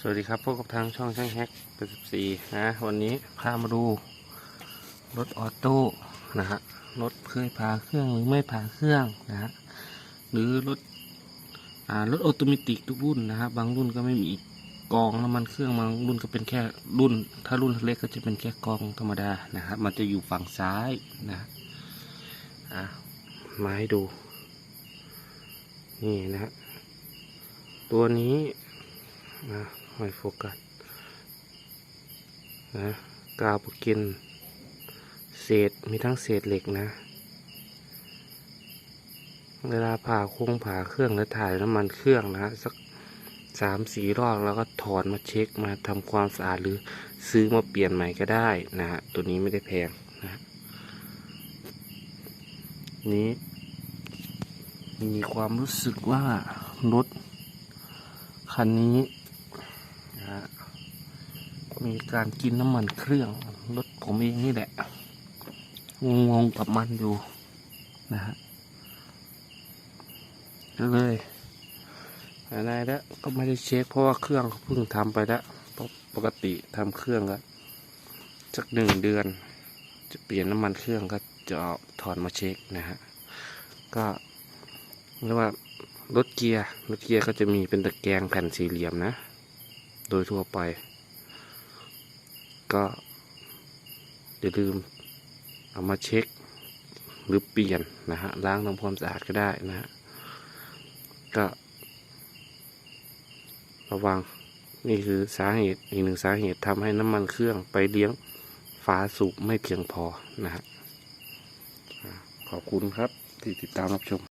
สวัสดีครับพบกับทางช่องช่างแฮกเป็นสิบสี่นะวันนี้พามาดู รถออโต้นะฮะรถเคยผ่าเครื่องหรือไม่ผ่าเครื่องนะฮะหรือรถอ่ารถออโตเมติกทุกรุ่นนะฮะบางรุ่นก็ไม่มีกองน้ำมันเครื่องบางรุ่นก็เป็นแค่รุ่น ถ้ารุ่นเล็กก็จะเป็นแค่กองธรรมดานะฮะมันจะอยู่ฝั่งซ้ายนะฮะอะมาให้ดูนี่นะฮะตัวนี้ นะไม่โฟกัสนะกาวปกิน เศษมีทั้งเศษเหล็กนะ เวลาผ่าโค้งผ่าเครื่องแล้วถ่ายน้ำมันเครื่องนะ สักสามสี่รอบแล้วก็ถอดมาเช็คมาทำความสะอาดหรือซื้อมาเปลี่ยนใหม่ก็ได้นะฮะตัวนี้ไม่ได้แพงนะฮะนี้ มีความรู้สึกว่ารถคันนี้ นะฮะมีการกินน้ำมันเครื่องรถผมเองนี่แหละ งงกับมันอยู่นะฮะก็เลยอะไรแล้วก็ไม่ได้เช็คเพราะว่าเครื่องเขาเพิ่งทำไปแล้วเพราะปกติทำเครื่องก็สักหนึ่งเดือน จะเปลี่ยนน้ำมันเครื่องก็จะเอาถอดมาเช็คนะฮะก็เรียกว่ารถเกียร์รถเกียร์ก็จะมีเป็นตะแกรงแผ่นสี่เหลี่ยมนะ โดยทั่วไป ก็อย่าลืมเอามาเช็คหรือเปลี่ยนนะฮะล้างทำความสะอาดก็ได้นะฮะก็ระวังนี่คือสาเหตุอีกหนึ่งสาเหตุทำให้น้ำมันเครื่องไปเลี้ยงฝาสูบไม่เพียงพอนะฮะขอบคุณครับที่ติดตามรับชม